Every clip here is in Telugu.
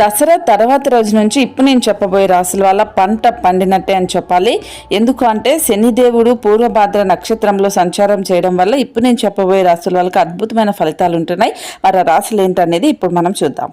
దసరా తర్వాత రోజు నుంచి ఇప్పుడు నేను చెప్పబోయే రాసుల వల్ల పంట పండినట్టే అని చెప్పాలి. ఎందుకు అంటే శనిదేవుడు పూర్వభాద్ర నక్షత్రంలో సంచారం చేయడం వల్ల ఇప్పుడు నేను చెప్పబోయే రాసుల వాళ్ళకి అద్భుతమైన ఫలితాలు ఉంటున్నాయి. మరి ఆ రాసులు ఏంటనేది ఇప్పుడు మనం చూద్దాం.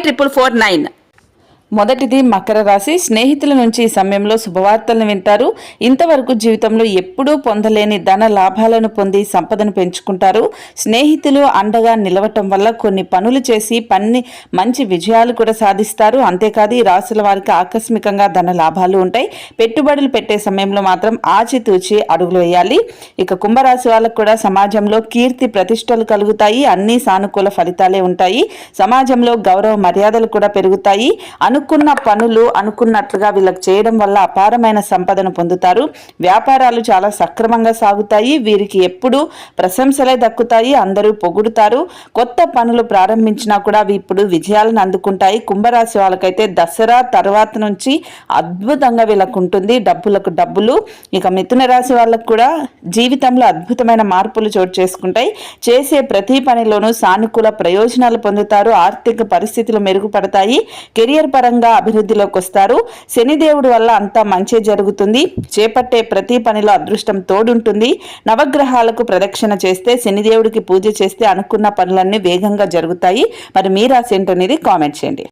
triple four nine మొదటిది మకర రాశి. స్నేహితుల నుంచి ఈ సమయంలో శుభవార్తలను వింటారు. ఇంతవరకు జీవితంలో ఎప్పుడూ పొందలేని ధన లాభాలను పొంది సంపదను పెంచుకుంటారు. స్నేహితులు అండగా నిలవటం వల్ల కొన్ని పనులు చేసి పన్ని మంచి విజయాలు కూడా సాధిస్తారు. అంతేకాదు ఈ రాశుల వారికి ఆకస్మికంగా ధన లాభాలు ఉంటాయి. పెట్టుబడులు పెట్టే సమయంలో మాత్రం ఆచితూచి అడుగులు వేయాలి. ఇక కుంభరాశి వాళ్ళకు కూడా సమాజంలో కీర్తి ప్రతిష్టలు కలుగుతాయి. అన్ని సానుకూల ఫలితాలే ఉంటాయి. సమాజంలో గౌరవ మర్యాదలు కూడా పెరుగుతాయి. అను అనుకున్న పనులు అనుకున్నట్లుగా వీళ్ళకి చేయడం వల్ల అపారమైన సంపదను పొందుతారు. వ్యాపారాలు చాలా సక్రమంగా సాగుతాయి. వీరికి ఎప్పుడూ ప్రశంసలే దక్కుతాయి. అందరూ పొగుడుతారు. కొత్త పనులు ప్రారంభించినా కూడా అవి ఇప్పుడు విజయాలను అందుకుంటాయి. కుంభరాశి వాళ్ళకైతే దసరా తర్వాత నుంచి అద్భుతంగా వీళ్ళకు ఉంటుంది. డబ్బులకు డబ్బులు. ఇక మిథున రాశి వాళ్ళకు కూడా జీవితంలో అద్భుతమైన మార్పులు చోటు చేసుకుంటాయి. చేసే ప్రతి పనిలోనూ సానుకూల ప్రయోజనాలు పొందుతారు. ఆర్థిక పరిస్థితులు మెరుగుపడతాయి. కెరియర్ పరంగా అభివృద్ధిలోకి వస్తారు. శనిదేవుడి వల్ల అంతా మంచి జరుగుతుంది. చేపట్టే ప్రతి పనిలో అదృష్టం తోడుంటుంది. నవగ్రహాలకు ప్రదక్షిణ చేస్తే శనిదేవుడికి పూజ చేస్తే అనుకున్న పనులన్నీ వేగంగా జరుగుతాయి. మరి మీ రాశి ఏంటనేది కామెంట్ చేయండి.